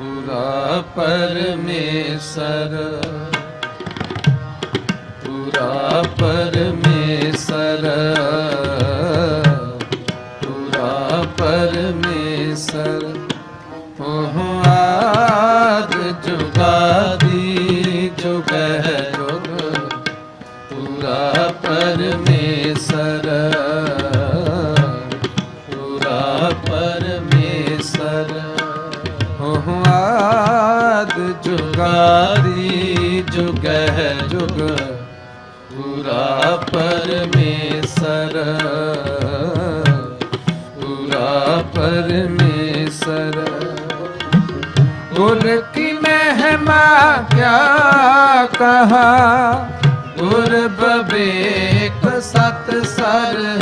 ਪੂਰਾ ਪਰਮੇਸ਼ਰ। ਪੂਰਾ ਪਰਮੇਸ਼ਰ। ਪੂਰਾ ਪਰਮੇਸ਼ਰ। ਉਹ ਆਦ ਜੁਗਾਦੀ ਜੁਗਹਿ ਜੁਗ ਪੂਰਾ ਪਰਮੇਸ਼ਰ। ਪੂਰਾ ਪਰਮੇਸ਼ਰ। ਹੋ ਆਦ ਜੁਗਾਰੀ ਜੁਗਹਿ ਜੁਗ। ਪੂਰਾ ਪਰਮੇਸ਼ਰ। ਪੂਰਾ ਪਰਮੇਸ਼ਰ। ਗੁਰ ਕੀ ਮਹਿਮਾ ਕਿਆ ਕਹਾ? ਗੁਰ ਬਵੇਕ ਸਤ ਸਰ।